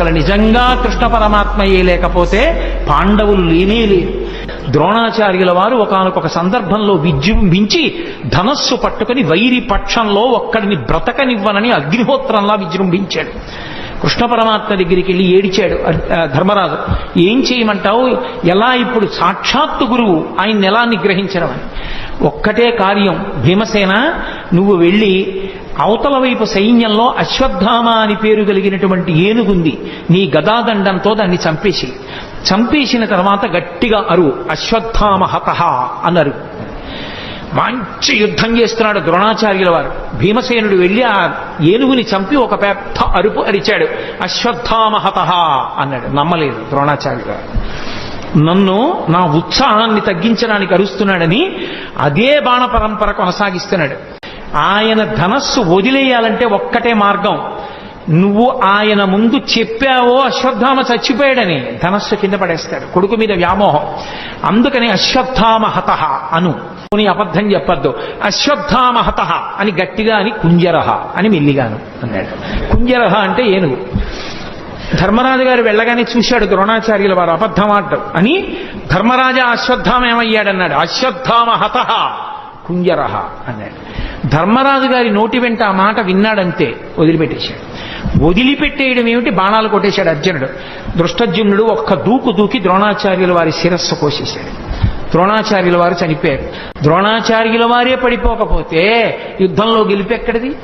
అసలు నిజంగా కృష్ణ పరమాత్మయే లేకపోతే పాండవులు లేనే లేరు. ద్రోణాచార్యుల వారు ఒకనొక సందర్భంలో విజృంభించి ధనస్సు పట్టుకుని వైరి పక్షంలో ఒక్కడిని బ్రతకనివ్వనని అగ్నిహోత్రంలా విజృంభించాడు. కృష్ణ పరమాత్మ దగ్గరికి వెళ్ళి ఏడిచాడు ధర్మరాజు. ఏం చేయమంటావు? ఎలా ఇప్పుడు సాక్షాత్తు గురువు? ఆయన్ని ఎలా నిగ్రహించడం అని. ఒక్కటే కార్యం. భీమసేన నువ్వు వెళ్ళి అవతల వైపు సైన్యంలో అశ్వత్థామ అని పేరు కలిగినటువంటి ఏనుగుంది. నీ గదాదండంతో దాన్ని చంపేసి. చంపేసిన తర్వాత గట్టిగా అరువు అశ్వత్థామ హతహ అన్నారు. మంచి యుద్ధం చేస్తున్నాడు ద్రోణాచార్యుల వారు. భీమసేనుడు వెళ్ళి ఆ ఏనుగుని చంపి ఒక పెద్ద అరుపు అరిచాడు. అశ్వత్థామహత అన్నాడు. నమ్మలేదు ద్రోణాచార్యుల వారు. నన్ను నా ఉత్సాహాన్ని తగ్గించడానికి అరుస్తున్నాడని అదే బాణ పరంపర కొనసాగిస్తున్నాడు. ఆయన ధనస్సు వదిలేయాలంటే ఒక్కటే మార్గం. నువ్వు ఆయన ముందు చెప్పావో అశ్వత్థామ చచ్చిపోయాడని ధనస్సు కింద పడేస్తాడు. కొడుకు మీద వ్యామోహం. అందుకని అశ్వత్థామ హతః అను. నీ అబద్ధం చెప్పద్దు. అశ్వత్థామ హతః అని గట్టిగా అని కుంజరహ అని మెల్లిగాను అన్నాడు. కుంజరహ అంటే ఏనుగు. ధర్మరాజు గారు వెళ్ళగానే చూశాడు ద్రోణాచార్యుల వారు అబద్ధం ఆడటం అని. ధర్మరాజా అశ్వత్థామ ఏమయ్యాడన్నాడు? అశ్వత్థామ హతః కుంజరహ అన్నాడు. ధర్మరాజు గారి నోటి వెంట ఆ మాట విన్నాడంతే వదిలిపెట్టేశాడు. వదిలిపెట్టేయడం ఏమిటి? బాణాలు కొట్టేశాడు అర్జునుడు. దృష్టజ్యుమ్నుడు ఒక్క దూకు దూకి ద్రోణాచార్యుల వారి శిరస్సు కోసేశాడు. ద్రోణాచార్యుల వారు చనిపోయారు. ద్రోణాచార్యుల వారే పడిపోకపోతే యుద్ధంలో గెలిపెక్కడిది